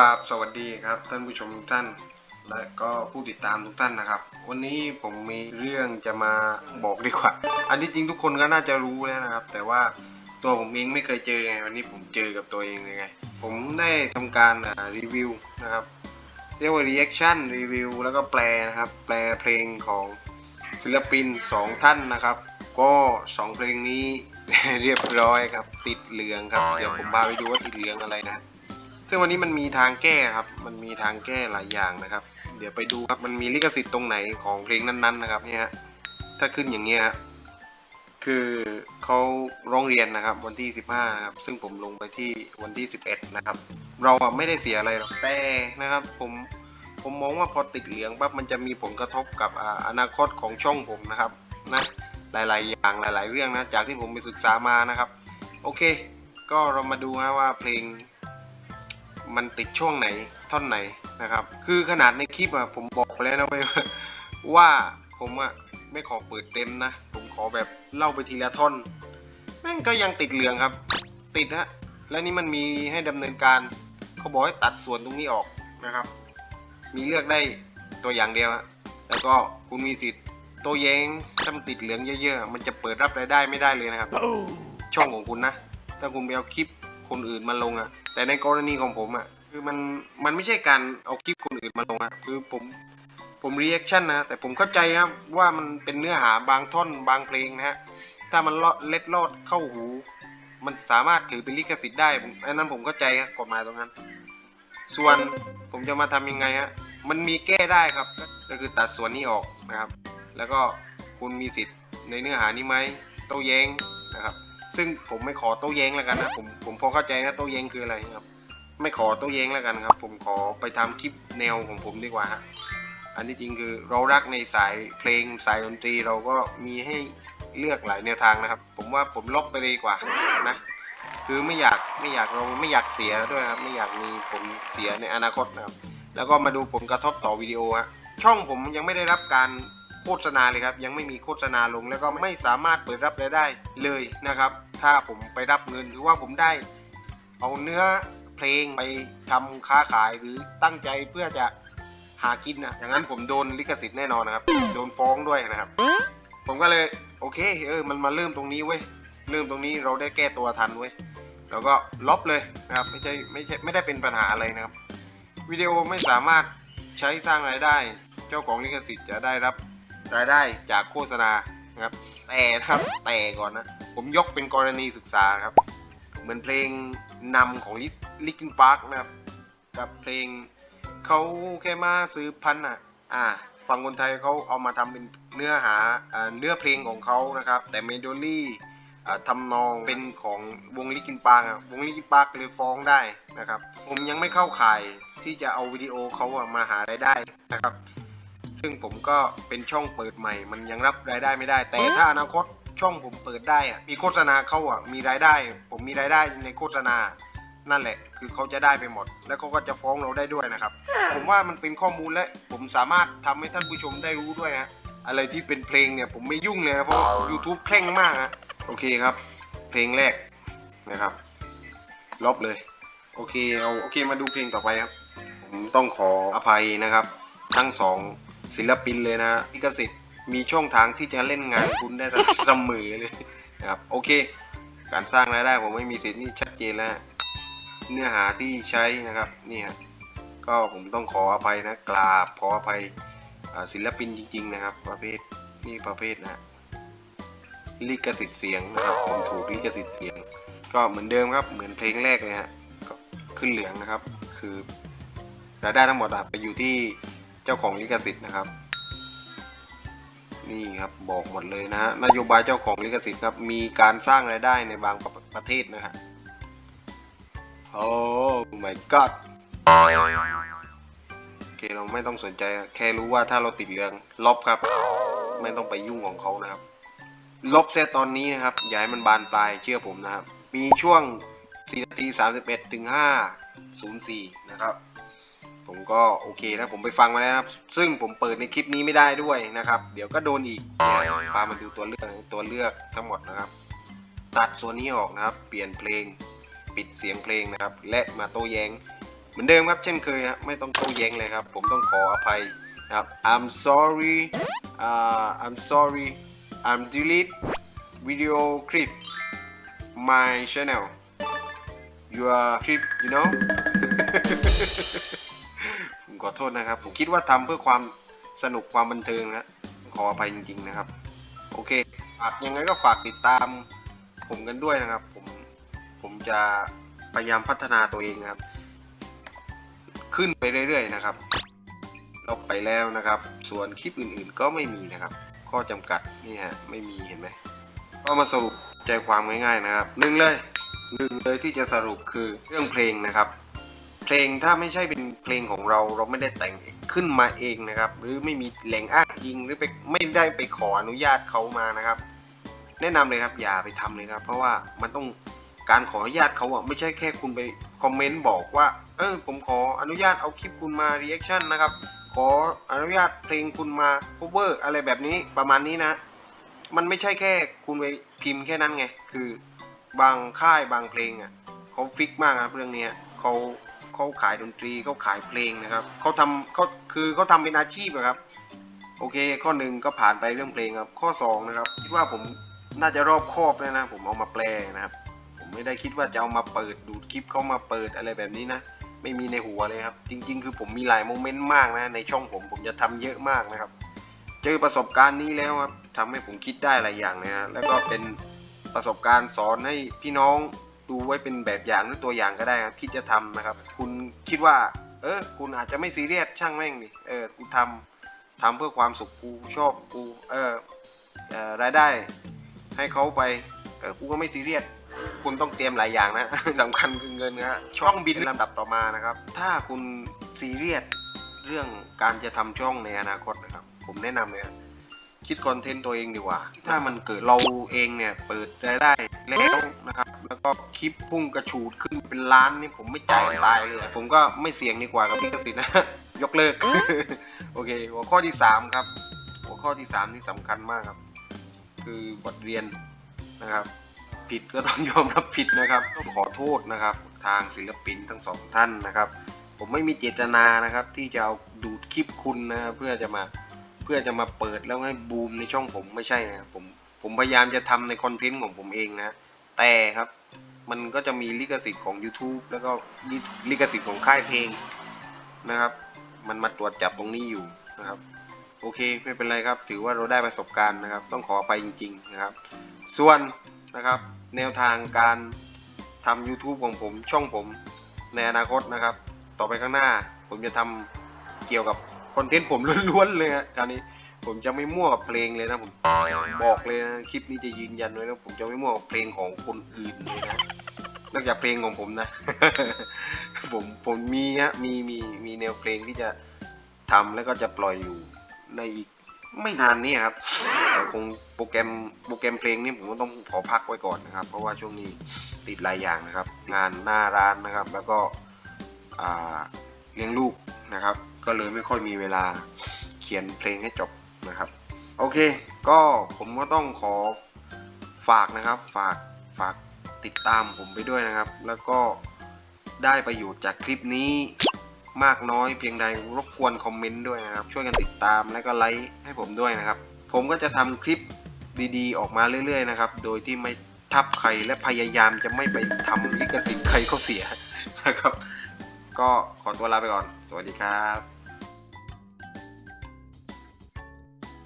ราบสวัสดีครับท่านผู้ชมทุกท่าน และก็ผู้ติดตามทุกท่านนะครับ วันนี้ผมมีเรื่องจะมาบอกดีกว่า อันที่จริงทุกคนก็น่าจะรู้แล้วนะครับ แต่ว่าตัวผมเองไม่เคยเจอไงวันนี้ผมเจอกับตัวเองเลยไง ผมได้ทำการรีวิวนะครับ เรียกว่า reaction รีวิวแล้วก็แปลนะครับ แปลเพลงของศิลปิน 2 ท่านนะครับ ก็ 2 เพลงนี้เรียบร้อยครับ ติดเหลืองครับ เดี๋ยวผมพาไปดูว่าติดเหลืองอะไรนะ ซึ่งวันนี้มันมีทางแก้ครับ มันมีทางแก้หลายอย่างนะครับ เดี๋ยวไปดูครับ มันมีลิขสิทธิ์ตรงไหนของเพลงนั้นๆ นะครับเนี่ยถ้าขึ้นอย่างเงี้ยคือเขาร้องเรียนนะครับ วันที่ 15 นะครับ ซึ่งผมลงไปที่วันที่ 11 นะครับ เราไม่ได้เสียอะไรหรอกแต่นะครับ ผมผมมองว่าพอติดเหลืองปั๊บมันจะมีผลกระทบกับอ่าอนาคตของช่องผมนะครับนะหลาย ๆ อย่างหลาย ๆ เรื่องนะจากที่ผมไปศึกษามานะครับ โอเค ก็เรามาดูนะว่าเพลง มันติดช่วงไหนท่อนไหนนะครับ คือขนาดในคลิปอะผมบอกไปแล้วนะเว้ยว่าผมอะไม่ขอเปิดเต็มนะ ผมขอแบบเล่าไปทีละท่อนแม่งก็ยังติดเหลืองครับ ติดฮะแล้วนี่มันมีให้ดำเนินการเขาบอกให้ตัดส่วนตรงนี้ออกนะครับ มีเลือกได้ตัวอย่างเดียวแล้วก็คุณมีสิทธิ์โตัวแยงถ้ามันติดเหลืองเยอะๆ มันจะเปิดรับรายได้ไม่ได้เลยนะครับ ช่องของคุณนะ ถ้าคุณไปเอาคลิปคนอื่นมาลงอะ แต่ในกรณีของผมอะคือมันมันไม่ใช่การเอาคลิปคนอื่นมาลงอะคือผมผมรีแอคชั่นนะแต่ผมเข้าใจครับว่ามันเป็นเนื้อหาบางท่อนบางเพลงนะฮะถ้ามันเล็ดลอดเข้าหู มันสามารถถือเป็นลิขสิทธิ์ได้ผมอันนั้นผมเข้าใจครับกฎหมายตรงนั้น ส่วนผมจะมาทำยังไงฮะมันมีแก้ได้ครับ ก็คือตัดส่วนนี้ออกนะครับ แล้วก็คุณมีสิทธิ์ในเนื้อหานี้ไหมโต้แย้งนะครับ ซึ่งผมไม่ขอโต้แย้งแล้วกันนะผมผมพอเข้าใจนะโต้แย้งคืออะไรครับ ไม่ขอโต้แย้งแล้วกันครับ ผมขอไปทำคลิปแนวของผมดีกว่าฮะอันที่จริงคือเรารักในสายเพลงสายดนตรีเราก็มีให้เลือกหลายแนวทางนะครับ ผมว่าผมลบไปเลยดีกว่านะคือไม่อยากไม่อยากเราไม่อยากเสียด้วยครับไม่อยากมีผลเสียในอนาคตนะครับ แล้วก็มาดูผลกระทบต่อวิดีโอฮะช่องผมยังไม่ได้รับการ โฆษณาเลยครับ ยังไม่มีโฆษณาลงแล้วก็ไม่สามารถเปิดรับรายได้เลยนะครับ ถ้าผมไปรับเงินหรือว่าผมได้ เอาเนื้อเพลงไปทำค้าขายหรือตั้งใจเพื่อจะหากินนะอย่างนั้นผมโดนลิขสิทธิ์แน่นอนนะครับ โดนฟ้องด้วยนะครับ ผมก็เลยโอเคเออมันมาเริ่มตรงนี้เว้ยเริ่มตรงนี้เราได้แก้ตัวทันเว้ยแล้วก็ลบเลยนะครับไม่ใช่ไม่ใช่ไม่ได้เป็นปัญหาอะไรนะครับวิดีโอไม่สามารถใช้สร้างรายได้ เจ้าของลิขสิทธิ์จะได้รับ รายได้จากโฆษณานะครับ แต่นะครับแต่ก่อนนะ ผมยกเป็นกรณีศึกษาครับ เหมือนเพลงนำของลิกินพาร์คนะครับ กับเพลงเขาแค่มาซื้อพันอะ อ่าฝั่งคนไทยเขาเอามาทำเป็นเนื้อหาอเนื้อเพลงของเขานะครับ แต่เมโลดี้อ่าทำนองเป็นของวงลิกินปาร์กวงลิกินปาร์กเลยฟ้องได้นะครับ ผมยังไม่เข้าข่ายที่จะเอาวิดีโอเขาอะมาหารายได้นะครับ ซึ่งผมก็เป็นช่องเปิดใหม่ มันยังรับรายได้ไม่ได้ แต่ถ้าอนาคตช่องผมเปิดได้อะมีโฆษณาเขาอะมีรายได้ ผมมีรายได้ในโฆษณานั่นแหละ คือเขาจะได้ไปหมด แล้วเขาก็จะฟ้องเราได้ด้วยนะครับ ผมว่ามันเป็นข้อมูลและผมสามารถทำให้ท่านผู้ชมได้รู้ด้วยนะอะไรที่เป็นเพลงเนี่ยผมไม่ยุ่งเลยนะเพราะ YouTube เคร่งมากนะโอเคครับ เพลงแรกนะครับลบเลย โอเคเอาโอเคมาดูเพลงต่อไปครับ ผมต้องขออภัยนะครับ ทั้งสอง ศิลปินเลยนะลิขสิทธิ์มีช่องทางที่จะเล่นงานคุณได้เสมอเลยนะครับโอเค การสร้างรายได้ผมไม่มีสิทธิ์นี่ชัดเจนแล้วเนื้อหาที่ใช้นะครับนี่ฮะก็ผมต้องขออภัยนะกราบขออภัยศิลปินจริง ๆ นะครับ ประเภทนี่ประเภทนะลิขสิทธิ์เสียงนะครับผมถูกลิขสิทธิ์เสียง ก็เหมือนเดิมครับเหมือนเพลงแรกเลยฮะขึ้นเหลืองนะครับ คือรายได้ทั้งหมดอะไปอยู่ที่ จ้าของลิขสิทธิ์นะครับ นี่ครับบอกหมดเลยนะฮะนโยบายเจ้าของลิขสิทธิ์ครับมีการสร้างรายได้ในบางประประเทศนะฮะโอ้ my god โอเคเราไม่ต้องสนใจแค่รู้ว่าถ้าเราติดเหลืองลบครับ ไม่ต้องไปยุ่งของเขานะครับ ลบเซตตอนนี้นะครับอย่าให้มันบานปลายเชื่อผมนะครับ มีช่วง4นาที 31ถึง504 นะครับ ผมก็โอเคนะผมไปฟังมาแล้วนะครับ ซึ่งผมเปิดในคลิปนี้ไม่ได้ด้วยนะครับ เดี๋ยวก็โดนอีกเนี่ยพามาดูตัวเลือกตัวเลือกทั้งหมดนะครับ ตัดส่วนนี้ออกนะครับ เปลี่ยนเพลงปิดเสียงเพลงนะครับ และมาโต้แย้ง เหมือนเดิมครับ เช่นเคยครับไม่ต้องโต้แย้งเลยครับ ผมต้องขออภัยนะครับ I'm sorry uh, I'm sorry I'm delete video clip my channel your clip you know ขอโทษนะครับ ผมคิดว่าทำเพื่อความสนุกความบันเทิงนะขออภัยจริง ๆนะครับ โอเคฝากยังไงก็ฝากติดตาม ผมกันด้วยนะครับ ผมผมจะพยายามพัฒนาตัวเองครับ ขึ้นไปเรื่อยๆนะครับลบไปแล้วนะครับ ส่วนคลิปอื่นๆก็ไม่มีนะครับ ข้อจำกัดนี่ฮะไม่มีเห็นไหมก็มาสรุปใจความง่ายๆนะครับหนึ่งเลยหนึ่งเลยที่จะสรุปคือเรื่องเพลงนะครับ เพลงถ้าไม่ใช่เป็นเพลงของเราเราไม่ได้แต่งขึ้นมาเองนะครับ หรือไม่มีแหล่งอ้างอิงหรือไปไม่ได้ไปขออนุญาตเขามานะครับ แนะนำเลยครับอย่าไปทำเลยครับ เพราะว่ามันต้องการขออนุญาตเขาอะไม่ใช่แค่คุณไปคอมเมนต์บอกว่าเออผมขออนุญาตเอาคลิปคุณมารีแอคชั่นนะครับขออนุญาตเพลงคุณมา cover อะไรแบบนี้ประมาณนี้นะ มันไม่ใช่แค่คุณไปพิมพ์แค่นั้นไง คือบางค่ายบางเพลงอะเขาฟิกมากนะครับเรื่องนี้เขา เขาขายดนตรีเขาขายเพลงนะครับเขาทำเขาคือเขาทำเป็นอาชีพอะครับ โอเค ข้อหนึ่งก็ผ่านไปเรื่องเพลงครับ ข้อสองนะครับคิดว่าผมน่าจะรอบครอบเลยนะ ผมเอามาแปลนะครับ ผมไม่ได้คิดว่าจะเอามาเปิดดูดคลิปเขามาเปิดอะไรแบบนี้นะไม่มีในหัวเลยครับ จริง ๆ คือผมมีหลายโมเมนต์มากนะในช่องผมผมจะทำเยอะมากนะครับ เจอประสบการณ์นี้แล้วครับทำให้ผมคิดได้หลายอย่างนะฮะแล้วก็เป็นประสบการณ์สอนให้พี่น้อง ดูไว้เป็นแบบอย่างหรือตัวอย่างก็ได้ครับคิดจะทำนะครับ คุณคิดว่า เออ คุณอาจจะไม่ซีเรียสช่างแม่งดิเออกูทำทำเพื่อความสุขกูชอบกูเออเออรายได้ให้เขาไปเออกูก็ไม่ซีเรียสคุณต้องเตรียมหลายอย่างนะสำคัญคือเงินนะช่องบินลำดับต่อมานะครับ ถ้าคุณซีเรียสเรื่องการจะทำช่องในอนาคตนะครับ ผมแนะนำเลย คิดคอนเทนต์ตัวเองดีกว่า ถ้ามันเกิดเราเองเนี่ยเปิดรายได้แล้วนะครับ แล้วก็คลิปพุ่งกระฉูดขึ้นเป็นล้านนี่ผมไม่จ่ายตายเลย ผมก็ไม่เสี่ยงดีกว่ากับลิขสิทธิ์นะ ยกเลิก โอเค หัวข้อที่สามครับ หัวข้อที่สามนี่สำคัญมากครับ คือบทเรียนนะครับ ผิดก็ต้องยอมรับผิดนะครับต้องขอโทษนะครับ ทางศิลปินทั้งสองท่านนะครับ ผมไม่มีเจตนานะครับ ที่จะเอาดูดคลิปคุณนะเพื่อจะมา พื่อจะมาเปิดแล้วให้บูมในช่องผมไม่ใช่นะผมผมพยายามจะทำในคอนเทนต์ของผมเองนะ แต่ครับ มันก็จะมีลิขสิทธิ์ของ YouTube แล้วก็ลิลิขสิทธิ์ของค่ายเพลงนะครับ มันมาตรวจจับตรงนี้อยู่นะครับ โอเคไม่เป็นไรครับ ถือว่าเราได้ประสบการณ์นะครับ ต้องขอไปจริง ๆนะครับ ส่วนนะครับ แนวทางการทำ YouTube ของผมช่องผมในอนาคตนะครับ ต่อไปข้างหน้าผมจะทำเกี่ยวกับ คอนเทนต์ผมล้วนๆเลยฮะคราวนี้ผมจะไม่มั่วกับเพลงเลยนะผมบอกเลยนะคลิปนี้จะยืนยันไว้นะผมจะไม่มั่วกับเพลงของคนอื่นเลยนะนอกจากเพลงของผมนะ ผมผมมีฮะมีมีมีแนวเพลงที่จะทำแล้วก็จะปล่อยอยู่ในอีกไม่นานนี้ครับแต่คงโปรแกรมโปรแกรมเพลงนี่ผมก็ต้องขอพักไว้ก่อนนะครับ เพราะว่าช่วงนี้ติดหลายอย่างนะครับ งานหน้าร้านนะครับ แล้วก็เลี้ยงลูกนะครับ ก็เลยไม่ค่อยมีเวลาเขียนเพลงให้จบนะครับ โอเค ก็ผมก็ต้องขอฝากนะครับ ฝากฝากติดตามผมไปด้วยนะครับ แล้วก็ได้ประโยชน์จากคลิปนี้มากน้อยเพียงใดรบกวนคอมเมนต์ด้วยนะครับ ช่วยกันติดตามและก็ไลค์ให้ผมด้วยนะครับ ผมก็จะทำคลิปดีๆ ออกมาเรื่อยๆนะครับ โดยที่ไม่ทับใครและพยายามจะไม่ไปทำลิขสิทธิ์ใครเขาเสียนะครับ ก็ขอตัวลาไปก่อน สวัสดีครับ